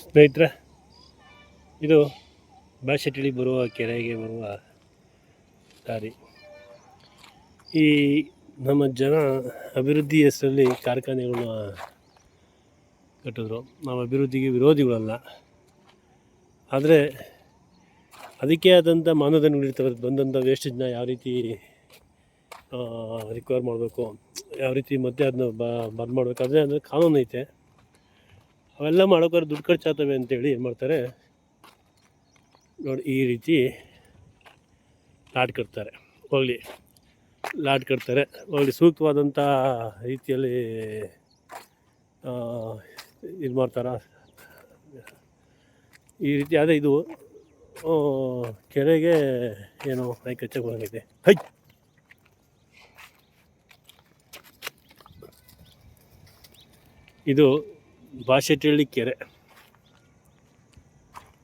ಸ್ನೇಹಿತರೆ, ಇದು ಬಾಶೆಟ್ಟಿಲಿ ಬರುವ ಕೆರೆಗೆ ಬರುವ ದಾರಿ. ಈ ನಮ್ಮ ಜನ ಅಭಿವೃದ್ಧಿ ಹೆಸರಲ್ಲಿ ಕಾರ್ಖಾನೆಗಳನ್ನ ಕಟ್ಟಿದ್ರು. ನಾವು ಅಭಿವೃದ್ಧಿಗೆ ವಿರೋಧಿಗಳಲ್ಲ. ಆದರೆ ಅದಕ್ಕೆ ಆದಂಥ ಮಾನದಂಡಗಳಿರ್ತವೆ ಬಂದಂಥ ವೇಸ್ಟೇಜ್ನ ಯಾವ ರೀತಿ ರಿಕವರ್ ಮಾಡಬೇಕು, ಯಾವ ರೀತಿ ಮತ್ತೆ ಅದನ್ನ ಬಂದ್ ಮಾಡಬೇಕಾದ್ರೆ ಅಂದರೆ ಕಾನೂನು ಐತೆ ಅವೆಲ್ಲ ಮಾಡೋಕ್ಕಾದ್ರೆ ದುಡ್ಡು ಖರ್ಚಾಗ್ತವೆ ಅಂತೇಳಿ ಏನು ಮಾಡ್ತಾರೆ? ನೋಡಿ, ಈ ರೀತಿ ಲಾಟ್ ಕಟ್ತಾರೆ. ಹೋಗಲಿ. ಲಾಟ್ ಕಟ್ತಾರೆ. ಹೋಗಲಿ ಸೂಕ್ತವಾದಂಥ ರೀತಿಯಲ್ಲಿ ಇದು ಮಾಡ್ತಾರ? ಈ ರೀತಿ ಅದೇ ಇದು ಕೆರೆಗೆ ಏನು ಮೈ ಕಚ್ಚಕ್ಕೆ ಹೋಗಂಗೈತೆ ಹೈ! ಇದು ಬಾಶೆಟ್ಟಹಳ್ಳಿ ಕೆರೆ.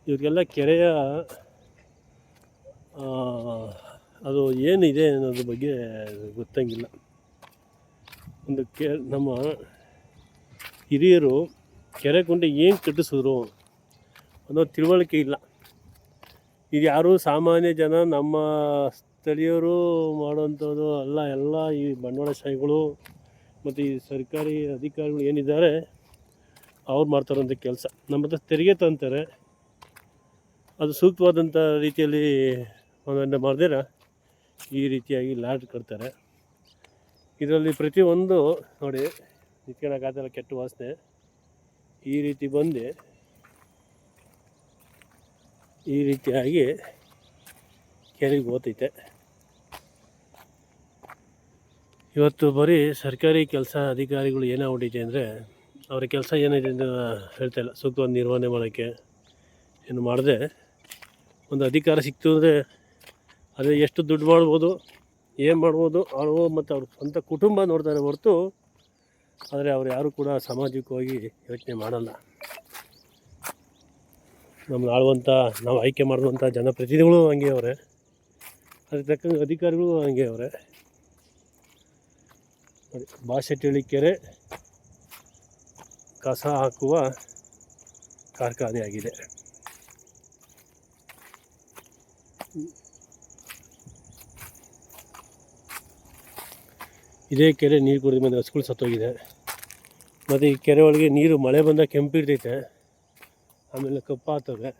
ಇವರಿಗೆಲ್ಲ ಕೆರೆಯ ಅದು ಏನಿದೆ ಅನ್ನೋದ್ರ ಬಗ್ಗೆ ಗೊತ್ತಂಗಿಲ್ಲ. ಒಂದು ಕೆ, ನಮ್ಮ ಹಿರಿಯರು ಕೆರೆ ಕೊಂಡೆ ಏನು ಕಟ್ಟಿಸಿದ್ರು ಅನ್ನೋ ತಿಳುವಳಿಕೆ ಇಲ್ಲ. ಇದು ಯಾರು ಸಾಮಾನ್ಯ ಜನ, ನಮ್ಮ ಸ್ಥಳೀಯರು ಮಾಡುವಂಥದ್ದು ಅಲ್ಲ, ಎಲ್ಲ ಈ ಬಂಡವಾಳಶಾಹಿಗಳು ಮತ್ತು ಈ ಸರ್ಕಾರಿ ಅಧಿಕಾರಿಗಳು ಏನಿದ್ದಾರೆ ಅವ್ರು ಅಂತ ಕೆಲಸ. ನಮ್ಮ ಹತ್ರ ತೆರಿಗೆ ತಂತಾರೆ. ಅದು ಸೂಕ್ತವಾದಂಥ ರೀತಿಯಲ್ಲಿ ಒಂದನ್ನು ಮಾಡಿದ್ರೆ? ಈ ರೀತಿಯಾಗಿ ಲಾಟ್ ಕಟ್ತಾರೆ. ಇದರಲ್ಲಿ ಪ್ರತಿಯೊಂದು ನೋಡಿ ನಿತ್ಕೊಳ್ಳೋಕ್ಕಾಗಲ್ಲ ಕೆಟ್ಟ ವಾಸನೆ. ಈ ರೀತಿ ಬಂದು, ಈ ರೀತಿಯಾಗಿ ಕೆರೆಗೆ ಓದೈತೆ ಇವತ್ತು ಬರೀ ಸರ್ಕಾರಿ ಕೆಲಸ ಅಧಿಕಾರಿಗಳು ಏನಾಗ್ಬಿಟ್ಟೈತೆ ಅಂದರೆ ಅವ್ರ ಕೆಲಸ ಏನಿದೆ ಅಂತ ಹೇಳ್ತಾ ಇಲ್ಲ. ಸೂಕ್ತವಾದ ನಿರ್ವಹಣೆ ಮಾಡೋಕ್ಕೆ ಏನು ಮಾಡಿದೆ ಒಂದು ಅಧಿಕಾರ ಸಿಕ್ತು ಅಂದರೆ ಅದೇ ಎಷ್ಟು ದುಡ್ಡು ಮಾಡ್ಬೋದು, ಏನು ಮಾಡ್ಬೋದು, ಅವರು ಮತ್ತು ಅವ್ರ ಸ್ವಂತ ಕುಟುಂಬ ನೋಡ್ತಾರೆ ಹೊರತು ಆದರೆ ಅವ್ರು ಯಾರು ಕೂಡ ಸಾಮಾಜಿಕವಾಗಿ ಯೋಚನೆ ಮಾಡಲ್ಲ. ನಮ್ಮನ್ನು ಆಳುವಂಥ ನಾವು ಆಯ್ಕೆ ಮಾಡುವಂಥ ಜನಪ್ರತಿನಿಧಿಗಳು ಹಂಗೆ ಅವರೇ. ಅದಕ್ಕೆ ತಕ್ಕಂಗೆ ಅಧಿಕಾರಿಗಳು ಹಂಗೆ ಅವರೇ. ಭಾಷೆ ಬಾಶೆಟ್ಟಳ್ಳಿ ಕೆರೆ ಕಸ ಹಾಕುವ ಕಾರ್ಖಾನೆ ಆಗಿದೆ ಇದೇ ಕೆರೆ ನೀರು ಕುಡಿದ ಮೇಲೆ ಹಸುಗಳು ಸತ್ತೋಗಿದೆ. ಮತ್ತು ಈ ಕೆರೆ ಒಳಗೆ ನೀರು, ಮಳೆ ಬಂದಾಗ ಕೆಂಪಿರ್ತೈತೆ ಆಮೇಲೆ ಕಪ್ಪಾಗ್ತವೆ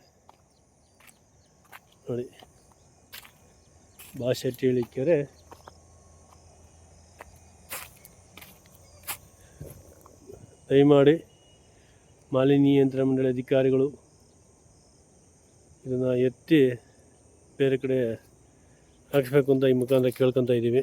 ನೋಡಿ. ಬಾಶೆಟ್ಟಿಹಳ್ಳಿ ಕೆರೆ. ದಯಮಾಡಿ ಮಾಲಿನ್ಯ ನಿಯಂತ್ರಣ ಮಂಡಳಿ ಅಧಿಕಾರಿಗಳು ಇದನ್ನು ಎತ್ತಿ ಬೇರೆ ಕಡೆ ಹಾಕಿಸ್ಬೇಕು ಅಂತ ಈ ಮುಖಾಂತರ ಕೇಳ್ಕೊತಾ ಇದ್ದೀವಿ.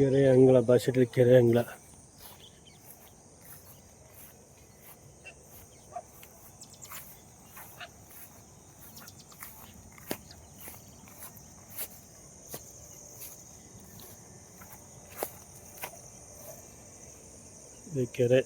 ಕೆರೆ ಅಂಗಳ ಬಾಶೆಟ್ಲಿ ಕೆರೆ ಅಂಗಳ ಇದು ಕೆರೆ.